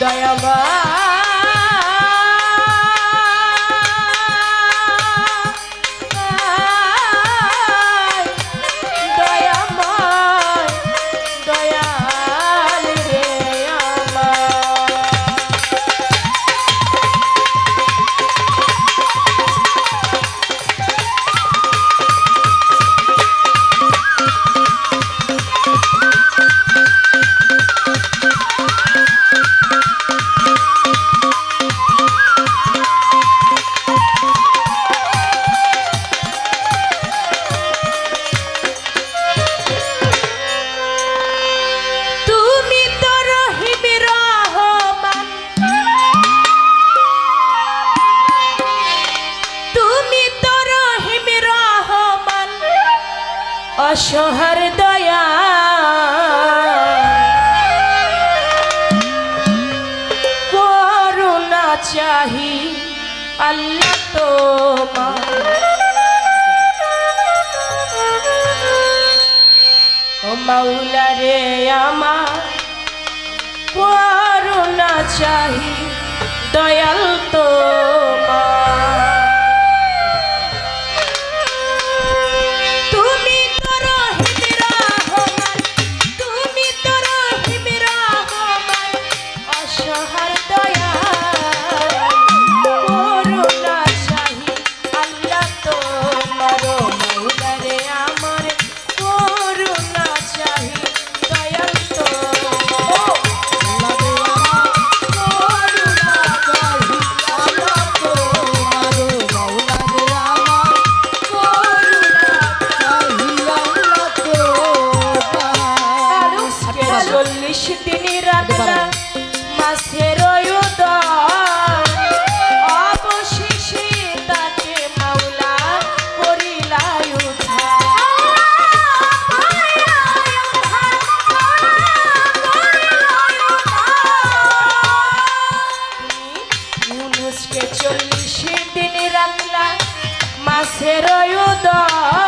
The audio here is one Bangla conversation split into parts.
দয়াবা অসহার দয়া। করুণা চাহি আল্লাহ তো ও মাউলা রে আমা করুণা চাহি দয়াল তোমার। গাছের উদয়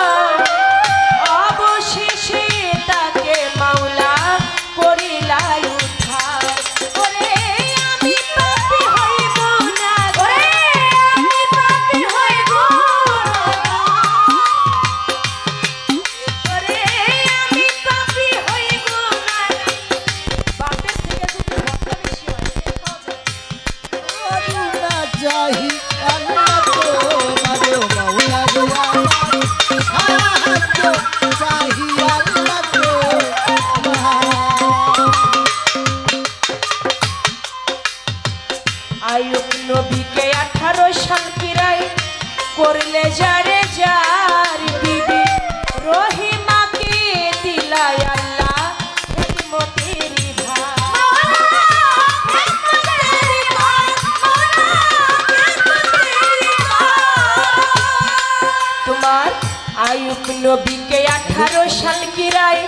নবীকে আঠারো সাল কিরাই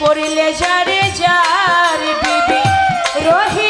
করিলে যারে যার বিবি রহি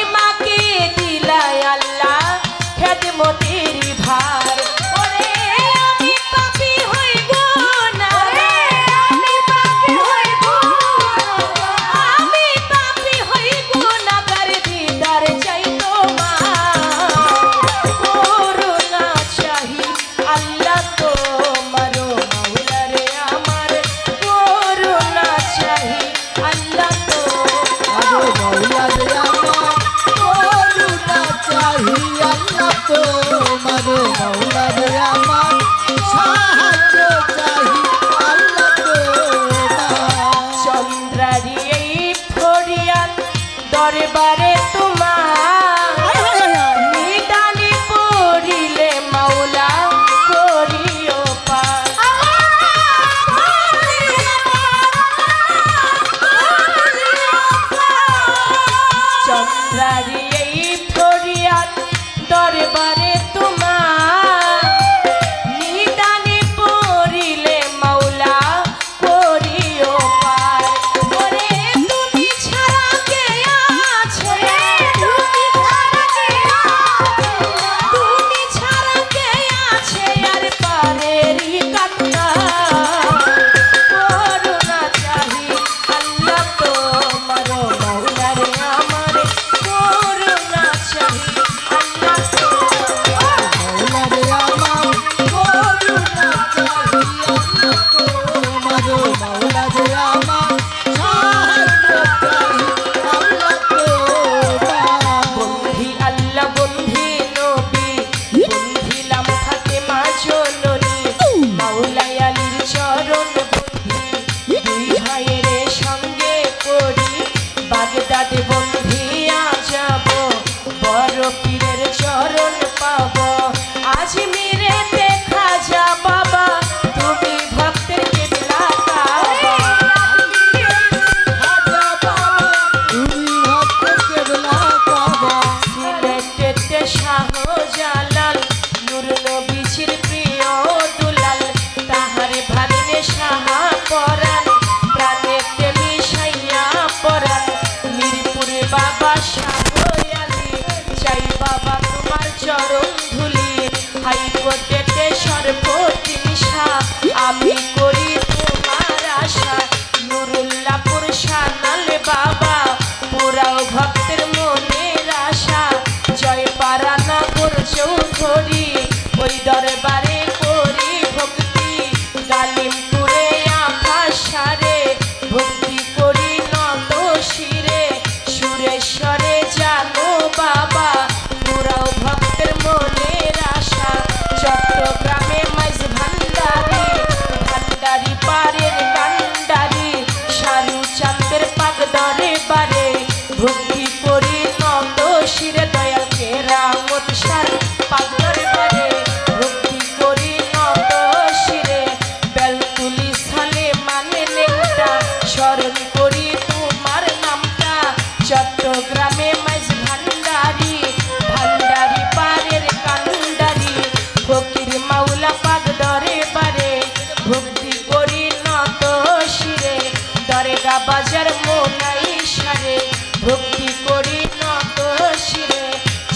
করি ওই দরবারে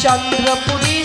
চন্দ্রপুরী